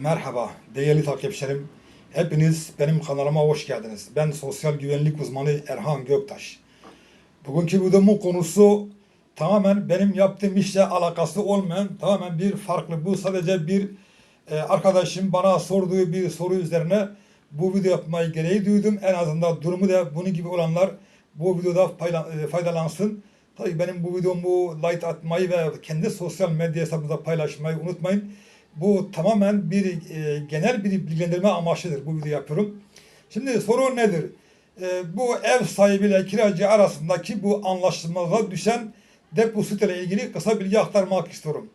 Merhaba değerli takipçilerim. Hepiniz benim kanalıma hoş geldiniz. Ben sosyal güvenlik uzmanı Erhan Göktaş. Bugünkü videomun konusu tamamen benim yaptığım işle alakası olmayan tamamen bir farklı. Bu sadece bir e, arkadaşım bana sorduğu bir soru üzerine bu video yapmayı gereği duydum. En azından durumu da bunun gibi olanlar bu videoda e, faydalansın. Tabii benim bu videomu like atmayı ve kendi sosyal medya hesabınızda paylaşmayı unutmayın. Bu tamamen bir e, genel bir bilgilendirme amaçlıdır bu video yapıyorum. Şimdi soru nedir? E, bu ev sahibiyle kiracı arasındaki bu anlaşmazlığa düşen depozito ile ilgili kısa bilgi aktarmak istiyorum.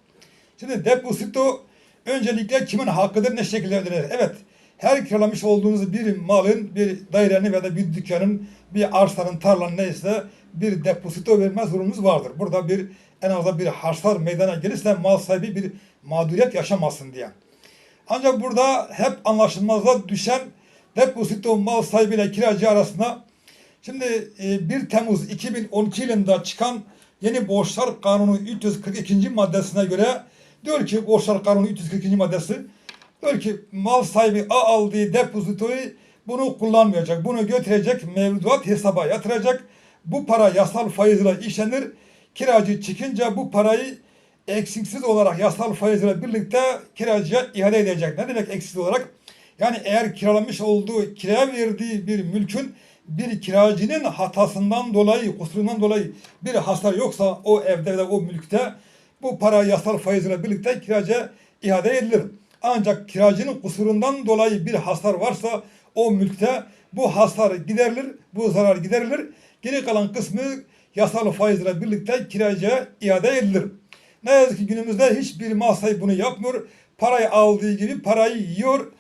Şimdi depozito öncelikle kimin hakkıdır ne şekilde ödenir? Evet her kiralamış olduğunuz bir malın, bir dairenin veya da bir dükkanın, bir arsanın, tarlanın neyse bir depozito verme zorunluluğunuz vardır. Burada bir en azından bir hasar meydana gelirse mal sahibi bir mağduriyet yaşamasın diye. Ancak burada hep anlaşılmazlığa düşen depozito mal sahibiyle kiracı arasında şimdi e, 1 Temmuz 2012 yılında çıkan yeni borçlar kanunu 342. maddesine göre diyor ki borçlar kanunu 342. maddesi diyor ki mal sahibi A aldığı depozitoyu bunu kullanmayacak. Bunu götürecek mevduat hesaba yatıracak. Bu para yasal faizle işlenir. Kiracı çıkınca bu parayı eksiksiz olarak yasal faizle birlikte kiracıya iade edecek. Ne demek eksiksiz olarak? Yani eğer kiralamış olduğu, kiraya verdiği bir mülkün bir kiracının hatasından dolayı, kusurundan dolayı bir hasar yoksa o evde ve o mülkte bu para yasal faizle birlikte kiracıya iade edilir. Ancak kiracının kusurundan dolayı bir hasar varsa o mülkte bu hasar giderilir, bu zarar giderilir. Geri kalan kısmı yasal faizle birlikte kiracıya iade edilir. Ne yazık ki günümüzde hiçbir sahibi bunu yapmıyor. Parayı aldığı gibi parayı yiyor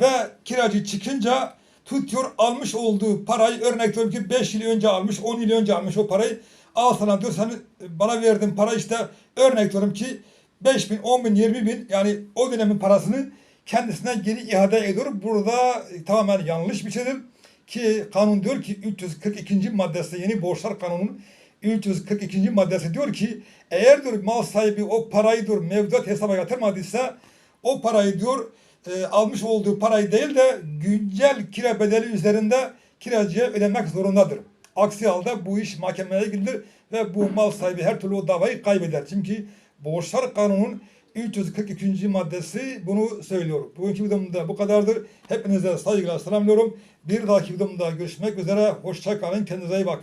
ve kiracı çıkınca tutuyor almış olduğu parayı örnek veriyorum ki 5 yıl önce almış 10 yıl önce almış o parayı al sana diyor sen bana verdin para işte örnek veriyorum ki 5 bin 10 bin 20 bin yani o dönemin parasını kendisine geri iade ediyor. Burada tamamen yanlış bir şeydir ki kanun diyor ki 342. maddesi yeni borçlar kanunun 342. maddesi diyor ki eğer diyor mal sahibi o parayı diyor mevduat hesaba yatırmadıysa o parayı diyor e, almış olduğu parayı değil de güncel kira bedeli üzerinde kiracıya ödemek zorundadır. Aksi halde bu iş mahkemeye gidilir ve bu mal sahibi her türlü o davayı kaybeder. Çünkü borçlar kanunun 342. maddesi bunu söylüyor. Bugünkü videomda bu kadardır. Hepinize saygılar selamlıyorum. Bir dahaki videomda görüşmek üzere. Hoşça kalın. Kendinize iyi bakın.